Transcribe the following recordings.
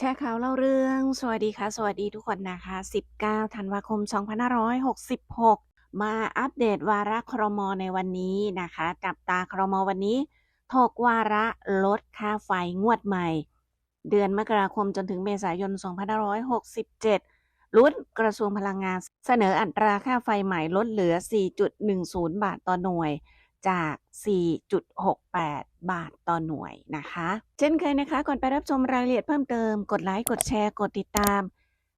แชร์ข่าวเล่าเรื่อง สวัสดีค่ะ สวัสดีทุกคนนะคะ 19 ธันวาคม 2566 มาอัปเดตวาระครมในวันนี้นะคะ จับตาครมวันนี้ ถกวาระลดค่าไฟงวดใหม่ เดือนมกราคมจนถึงเมษายน 2567ลุ้นกระทรวงพลังงานเสนออัตราค่าไฟใหม่ลดเหลือ 4.10 บาทต่อหน่วย จาก 4.68 บาทต่อหน่วยนะคะ เช่นเคยนะคะ ก่อนไปรับชมรายละเอียดเพิ่มเติม กดไลค์ กดแชร์ กดติดตาม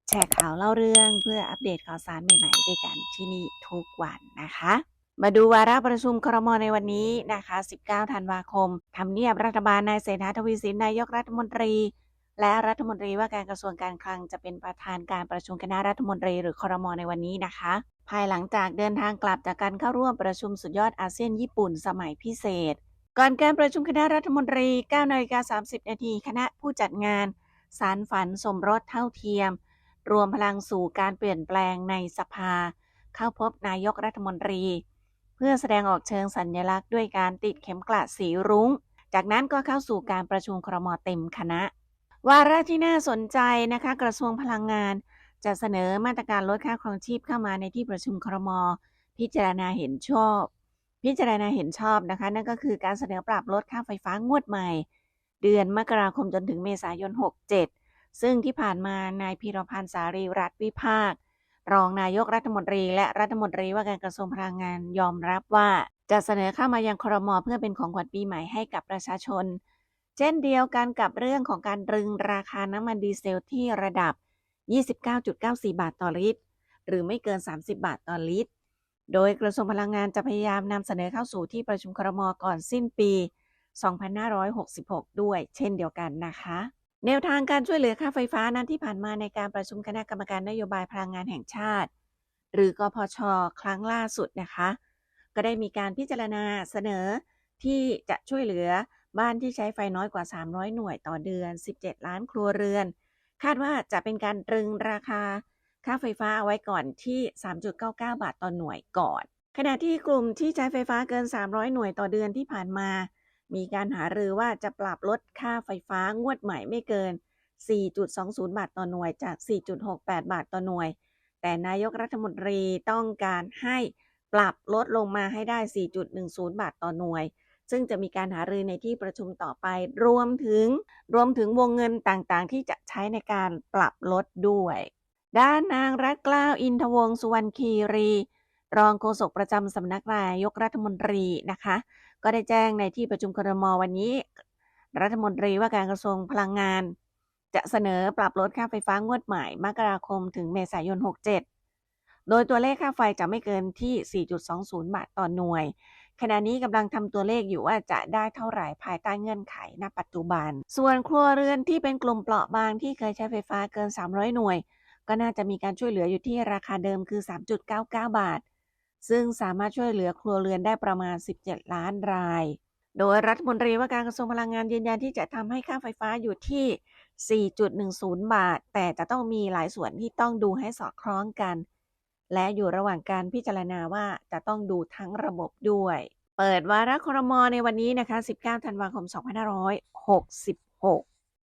แชร์ข่าวเล่าเรื่องเพื่ออัปเดตข่าวสารใหม่ๆ ด้วยกันที่นี่ทุกวันนะคะ มาดูวาระประชุมครมในวันนี้นะคะ 19 ธันวาคม ทำเนียบรัฐบาลนายเศรษฐาทวีสินนายกรัฐมนตรี และรัฐมนตรีว่าการกระทรวงการคลังจะเป็นประธานการประชุมคณะรัฐมนตรีหรือครมในวันนี้นะคะ ภายหลังจากเดินทางกลับจากการเข้าร่วมประชุมสุดยอดอาเซียนญี่ปุ่นสมัยพิเศษ ก่อนการประชุมคณะรัฐมนตรี9นาฬิกา30 นาทีคณะผู้จัดงาน สารฝันสมรสเท่าเทียม รวมพลังสู่การเปลี่ยนแปลงในสภา เข้าพบนายกรัฐมนตรี เพื่อแสดงออกเชิงสัญลักษณ์ด้วยการติดเข็มกลัดสีรุง้ง จากนั้นก็เข้าสู่การประชุมครมเต็มคณะ วาระที่น่าสนใจนะคะ กระทรวงพลังงาน จะเสนอมาตรการลดค่าครองชีพเข้ามาในที่ประชุมครม พิจารณาเห็นชอบ พิจารณาเห็นชอบนะคะ นั่นก็คือการเสนอปรับลดค่าไฟฟ้างวดใหม่ เดือนมกราคมจนถึงเมษายน 67 ซึ่งที่ผ่านมานายพีรพันธ์สารีรัตน์วิภาค รองนายกรัฐมนตรีและรัฐมนตรีว่าการกระทรวงพลังงานยอมรับว่า จะเสนอเข้ามายังครม เพื่อเป็นของขวัญปีใหม่ให้กับประชาชน เช่นเดียวกันกับเรื่องของการตรึงราคาน้ำมันดีเซลที่ระดับ 29.94 บาทต่อลิตร หรือไม่เกิน 30 บาทต่อลิตร โดยกระทรวงพลังงานจะพยายามนำเสนอเข้าสู่ที่ประชุมครมก่อนสิ้นปี 2566 ด้วย เช่นเดียวกันนะคะ แนวทางการช่วยเหลือค่าไฟฟ้านั้นที่ผ่านมาในการประชุมคณะกรรมการนโยบายพลังงานแห่งชาติ หรือกพช ครั้งล่าสุดนะคะ ก็ได้มีการพิจารณาเสนอที่จะช่วยเหลือบ้านที่ใช้ไฟน้อยกว่า 300 หน่วยต่อเดือน 17 ล้านครัวเรือน คาดว่าจะเป็นการตรึงราคาค่าไฟฟ้าเอาไว้ก่อนที่ 3.99 บาทต่อหน่วยก่อน ขณะที่กลุ่มที่ใช้ไฟฟ้าเกิน 300 หน่วยต่อเดือนที่ผ่านมา มีการหารือว่าจะปรับลดค่าไฟฟ้างวดใหม่ไม่เกิน 4.20 บาทต่อหน่วยจาก 4.68 บาทต่อหน่วย แต่นายกรัฐมนตรีต้องการให้ปรับลดลงมาให้ได้ 4.10 บาทต่อหน่วย ซึ่งจะมีการหารือในที่ประชุมต่อไป รวมถึงรวมถึงวงเงินต่างๆ ที่จะใช้ในการปรับลดด้วย ด้านนางรัตกล้าวอินทวงสุวรรณคีรี รองโฆษกประจำสำนักนายกรัฐมนตรีนะคะ ก็ได้แจ้งในที่ประชุมครมวันนี้ รัฐมนตรีว่าการกระทรวงพลังงาน จะเสนอปรับลดค่าไฟฟ้างวดใหม่มกราคมถึงเมษายน 67โดยตัวเลขค่าไฟจะไม่เกินที่ 4.20 บาทต่อหน่วย ขณะนี้กำลังทำตัวเลขอยู่ว่าจะได้เท่าไหร่ภายใต้เงื่อนไขณปัจจุบัน ส่วนครัวเรือนที่เป็นกลุ่มเปราะบางที่เคยใช้ไฟฟ้าเกิน 300 หน่วย ก็น่าจะมีการช่วยเหลืออยู่ที่ราคาเดิมคือ 3.99 บาท ซึ่งสามารถช่วยเหลือครัวเรือนได้ประมาณ 17 ล้านราย โดยรัฐมนตรีว่าการกระทรวงพลังงานยืนยันที่จะทำให้ค่าไฟฟ้าอยู่ที่4.10 บาท แต่จะต้องมีหลายส่วนที่ต้องดูให้สอดคล้องกัน และอยู่ระหว่างการพิจารณาว่าจะต้องดูทั้งระบบด้วย เปิดวาระครมในวันนี้นะคะ 19 ธันวาคม 2566